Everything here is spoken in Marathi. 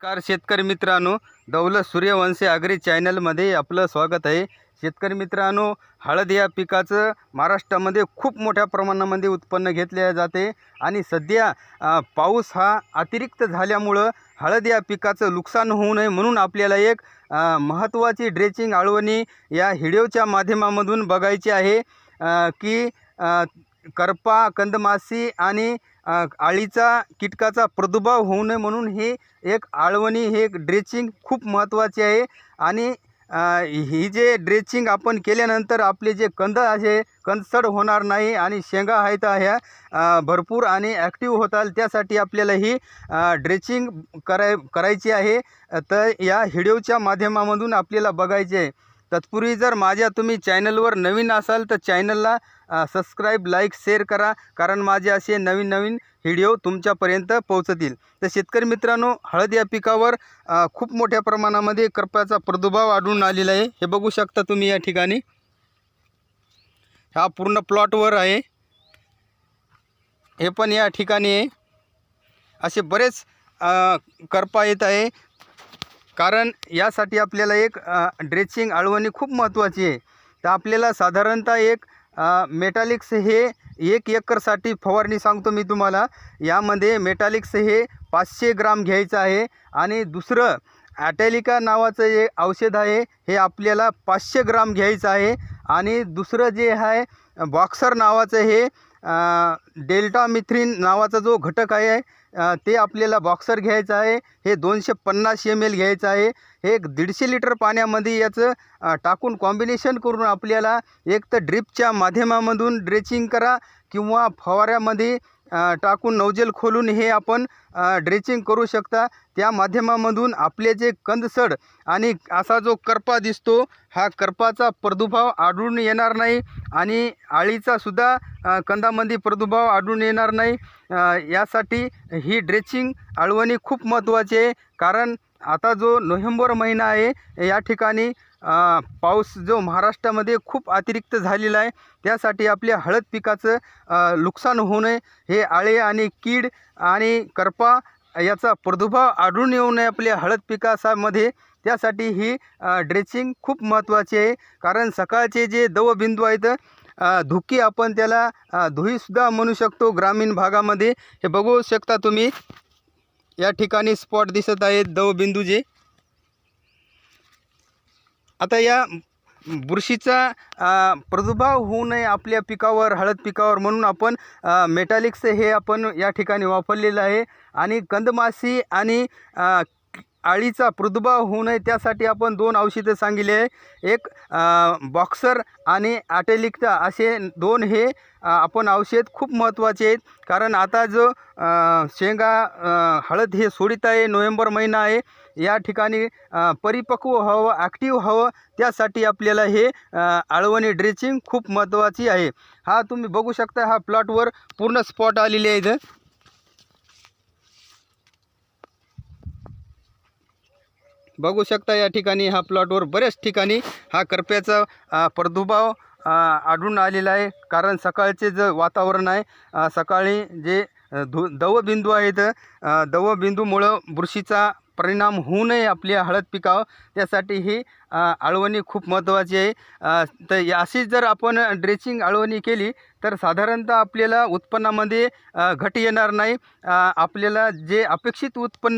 नमस्कार शेतकरी मित्रांनो दौलत सूर्यवंशी आगरी चॅनलमध्ये आपलं स्वागत आहे. शेतकरी मित्रांनो हळद या पिकाचं महाराष्ट्रामध्ये खूप मोठ्या प्रमाणामध्ये उत्पन्न घेतले जाते आणि सध्या पाऊस हा अतिरिक्त झाल्यामुळं हळद या पिकाचं नुकसान होऊ नये म्हणून आपल्याला एक महत्त्वाची ड्रेचिंग आळवणी या व्हिडिओच्या माध्यमामधून बघायची आहे की करपा कंदमासी आणि आळीचा कीटकाचा प्रादुर्भाव होऊ नये म्हणून ही एक आळवणी हे एक ड्रेचिंग खूप महत्त्वाची आहे. आणि ही जे ड्रेचिंग आपण केल्यानंतर आपले जे कंद आहे कंदसड होणार नाही आणि शेंगा आहेत ह्या भरपूर आणि ॲक्टिव्ह होताल. त्यासाठी आपल्याला ही ड्रेचिंग कराय करायची आहे. तर या व्हिडिओच्या माध्यमामधून आपल्याला बघायचे आहे. तत्पूर्वी जर माझ्या तुम्ही चॅनलवर नवीन असाल तर चॅनलला सबस्क्राईब लाईक शेअर करा कारण माझे असे नवीन नवीन व्हिडिओ तुमच्यापर्यंत पोहोचतील. तर शेतकरी मित्रांनो हळद या पिकावर खूप मोठ्या प्रमाणामध्ये करपाचा प्रादुर्भाव आढळून आलेला आहे. हे बघू शकता तुम्ही या ठिकाणी. हा पूर्ण प्लॉटवर आहे. हे पण या ठिकाणी आहे. असे बरेच करपा येत आहे. कारण यासाठी आपल्याला एक ड्रेचिंग आळवणी खूप महत्त्वाची आहे. तर आपल्याला साधारणतः एक मेटालिक्स हे एक एकरसाठी फवारणी सांगतो मी तुम्हाला. यामध्ये मेटालिक्स हे पाचशे ग्राम घ्यायचं आहे आणि दुसरं ॲटॅलिका नावाचं जे औषध आहे हे आपल्याला पाचशे ग्राम घ्यायचं आहे. आणि दुसरं जे आहे बॉक्सर नावाचं हे डेल्टा मिथ्रीन नावाचा जो घटक आहे ते आपल्याला बॉक्सर घ्यायचं आहे. हे दोनशे पन्नास एम एल घ्यायचं आहे. हे एक दीडशे लिटर पाण्यामध्ये याचं टाकून कॉम्बिनेशन करून आपल्याला एक तर ड्रिपच्या माध्यमामधून ड्रेचिंग करा किंवा फवाऱ्यामध्ये टाकून नौजेल खोलून हे आपण ड्रेचिंग करू शकता. त्या माध्यमामधून आपले जे कंदसड आणि असा जो करपा दिसतो हा करपाचा प्रादुर्भाव आढळून येणार नाही आणि आळीचासुद्धा कंदामध्ये प्रादुर्भाव आढळून येणार नाही. यासाठी ही ड्रेचिंग आळवणी खूप महत्त्वाची आहे. कारण आता जो नोव्हेंबर महिना आहे या ठिकाणी पाऊस जो महाराष्ट्रामध्ये खूप अतिरिक्त झालेला आहे त्यासाठी आपल्या हळद पिकाचं नुकसान होऊ नये. हे आळे आणि कीड आणि करपा याचा प्रादुर्भाव आढळून येऊ नये आपल्या हळद पिकासामध्ये त्यासाठी ही ड्रेसिंग ड्रेचिंग खूप महत्त्वाची आहे. कारण सकाळचे जे दवबिंदू आहेत धुकी आपण त्याला धुईसुद्धा म्हणू शकतो ग्रामीण भागामध्ये. हे बघू शकता तुम्ही. या ठिकाणी स्पॉट दिसत आहेत दवबिंदू जे आता या बुरशीचा प्रादुर्भाव होऊ नये आपल्या पिकावर हळद पिकावर म्हणून आपण मेटालिक्स हे आपण या ठिकाणी वापरलेलं आहे. आणि कंदमासी आणि अळीचा प्रदुभाव प्रादुर्भाव होऊ नये त्यासाठी आपण दोन औषधं सांगितले आहे. एक बॉक्सर आणि ॲटेलिक्टा असे दोन हे आपण औषध खूप महत्त्वाचे आहेत. कारण आता जो शेंगा हळद हे सोडित आहे नोव्हेंबर महिना आहे. या ठिकाणी परिपक्व व्हावं ॲक्टिव्ह हवं त्यासाठी आपल्याला हे आळवणी ड्रेचिंग खूप महत्त्वाची आहे. हा तुम्ही बघू शकता हा प्लॉटवर पूर्ण स्पॉट आलेले आहेत बघू शकता या ठिकाणी हा प्लॉटवर बऱ्याच ठिकाणी हा करप्याचा प्रादुर्भाव आढळून आलेला आहे. कारण सकाळचे जे वातावरण आहे सकाळी जे धु दवबिंदू आहेत दवबिंदूमुळं बुरशीचा परिणाम होऊ नये आपल्या हळद पिकावर त्यासाठी ही आळवणी खूप महत्त्वाची आहे. तर या- अशीच जर आपण ड्रेचिंग आळवणी केली तर साधारणतः आपल्याला उत्पन्नामध्ये घट येणार नाही. आपल्याला जे अपेक्षित उत्पन्न